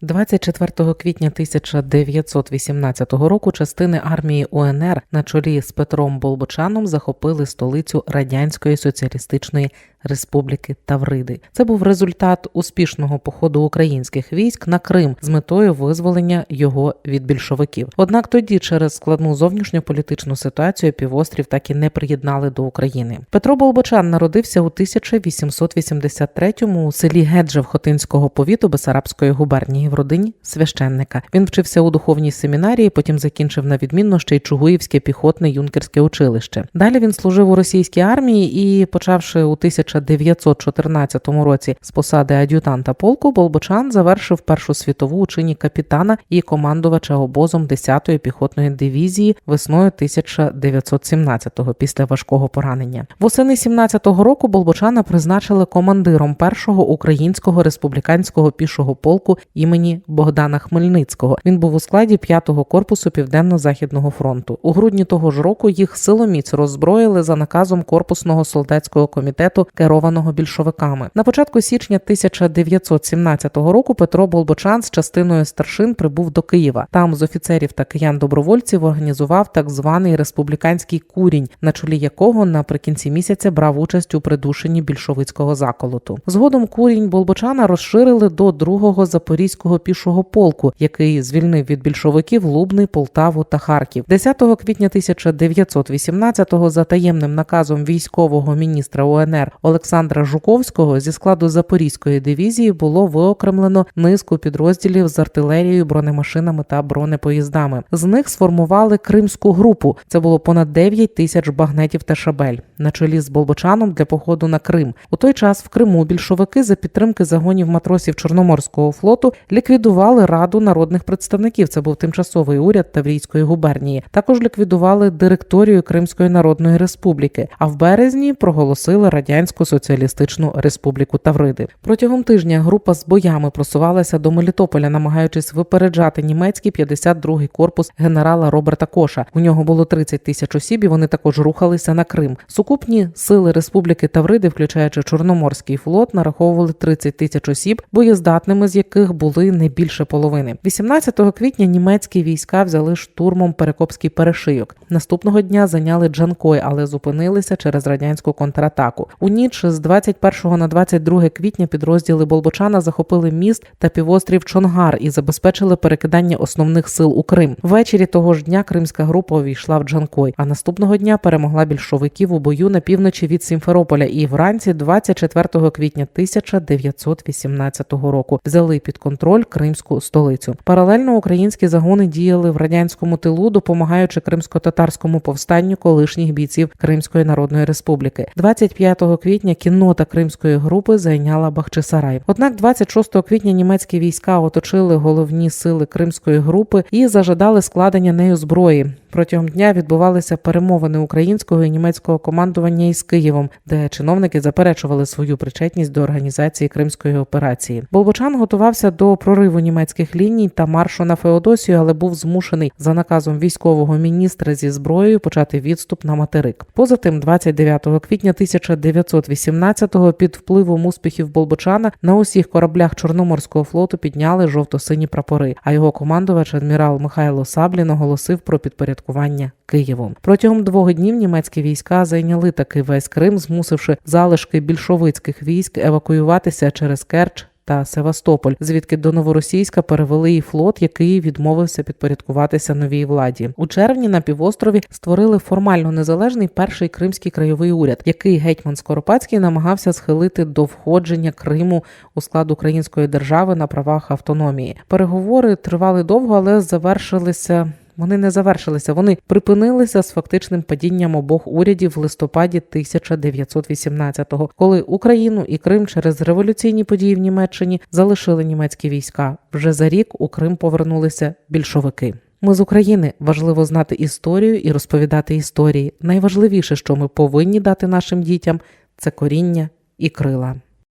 24 квітня 1918 року частини армії УНР на чолі з Петром Болбочаном захопили столицю Радянської Соціалістичної Республіки Тавриди. Це був результат успішного походу українських військ на Крим з метою визволення його від більшовиків. Однак тоді, через складну зовнішньополітичну ситуацію, півострів так і не приєднали до України. Петро Болбочан народився у 1883-му у селі Геджев Хотинського повіту Бесарабської губернії в родині священника. Він вчився у духовній семінарії, потім закінчив на відмінно ще й Чугуївське піхотне юнкерське училище. Далі він служив у російській армії і, почавши у 1914 році з посади ад'ютанта полку, Болбочан завершив Першу світову у чині капітана і командувача обозом 10-ї піхотної дивізії весною 1917-го після важкого поранення. Восени 17-го року Болбочана призначили командиром першого українського республіканського пішого полку імені Богдана Хмельницького. Він був у складі 5-го корпусу Південно-Західного фронту. У грудні того ж року їх силоміць роззброїли за наказом корпусного солдатського комітету, керованого більшовиками. На початку січня 1917 року Петро Болбочан з частиною старшин прибув до Києва. Там з офіцерів та киян добровольців організував так званий республіканський курінь, на чолі якого наприкінці місяця брав участь у придушенні більшовицького заколоту. Згодом курінь Болбочана розширили до другого запорізького пішого полку, який звільнив від більшовиків Лубний, Полтаву та Харків. 10 квітня 1918-го за таємним наказом військового міністра УНР Олександра Жуковського зі складу Запорізької дивізії було виокремлено низку підрозділів з артилерією, бронемашинами та бронепоїздами. З них сформували Кримську групу. Це було понад 9 тисяч багнетів та шабель на чолі з Болбочаном для походу на Крим. У той час в Криму більшовики за підтримки загонів матросів Чорноморського флоту ліквідували раду народних представників. Це був тимчасовий уряд Таврійської губернії. Також ліквідували директорію Кримської Народної Республіки. А в березні проголосили радянську соціалістичну республіку Тавриди. Протягом тижня група з боями просувалася до Мелітополя, намагаючись випереджати німецький 52-й корпус генерала Роберта Коша. У нього було 30 тисяч осіб, і вони також рухалися на Крим. Сукупні сили Республіки Тавриди, включаючи Чорноморський флот, нараховували 30 тисяч осіб, боєздатними з яких були не більше половини. 18 квітня німецькі війська взяли штурмом Перекопський перешийок. Наступного дня зайняли Джанкой, але зупинилися через радянську контратаку. У ніч з 21 на 22 квітня підрозділи Болбочана захопили міст та півострів Чонгар і забезпечили перекидання основних сил у Крим. Ввечері того ж дня кримська група увійшла в Джанкой, а наступного дня перемогла більшовиків у бою на півночі від Сімферополя і вранці 24 квітня 1918 року взяли під контроль кримську столицю. Паралельно українські загони діяли в радянському тилу, допомагаючи кримсько-татарському повстанню колишніх бійців Кримської Народної Республіки. 25 квітня кіннота кримської групи зайняла Бахчисарай. Однак 26 квітня німецькі війська оточили головні сили кримської групи і зажадали складення нею зброї. Протягом дня відбувалися перемовини українського і німецького командування із Києвом, де чиновники заперечували свою причетність до організації кримської операції. Болбочан готувався до прориву німецьких ліній та маршу на Феодосію, але був змушений за наказом військового міністра зі зброєю почати відступ на материк. Поза тим, 29 квітня 1918-го під впливом успіхів Болбочана на усіх кораблях Чорноморського флоту підняли жовто-сині прапори. А його командувач адмірал Михайло Саблін оголосив про підпорядкування Києву. Протягом двох днів німецькі війська зайняли таки весь Крим, змусивши залишки більшовицьких військ евакуюватися через Керч. Та Севастополь, звідки до новоросійська перевели і флот, який відмовився підпорядкуватися новій владі. У червні на півострові створили формально незалежний перший кримський краєвий уряд, який гетьман Скоропадський намагався схилити до входження Криму у склад української держави на правах автономії. Переговори тривали довго, але завершилися. Вони не завершилися, вони припинилися з фактичним падінням обох урядів в листопаді 1918-го, коли Україну і Крим через революційні події в Німеччині залишили німецькі війська. Вже за рік у Крим повернулися більшовики. Ми з України важливо знати історію і розповідати історії. Найважливіше, що ми повинні дати нашим дітям, це коріння і крила.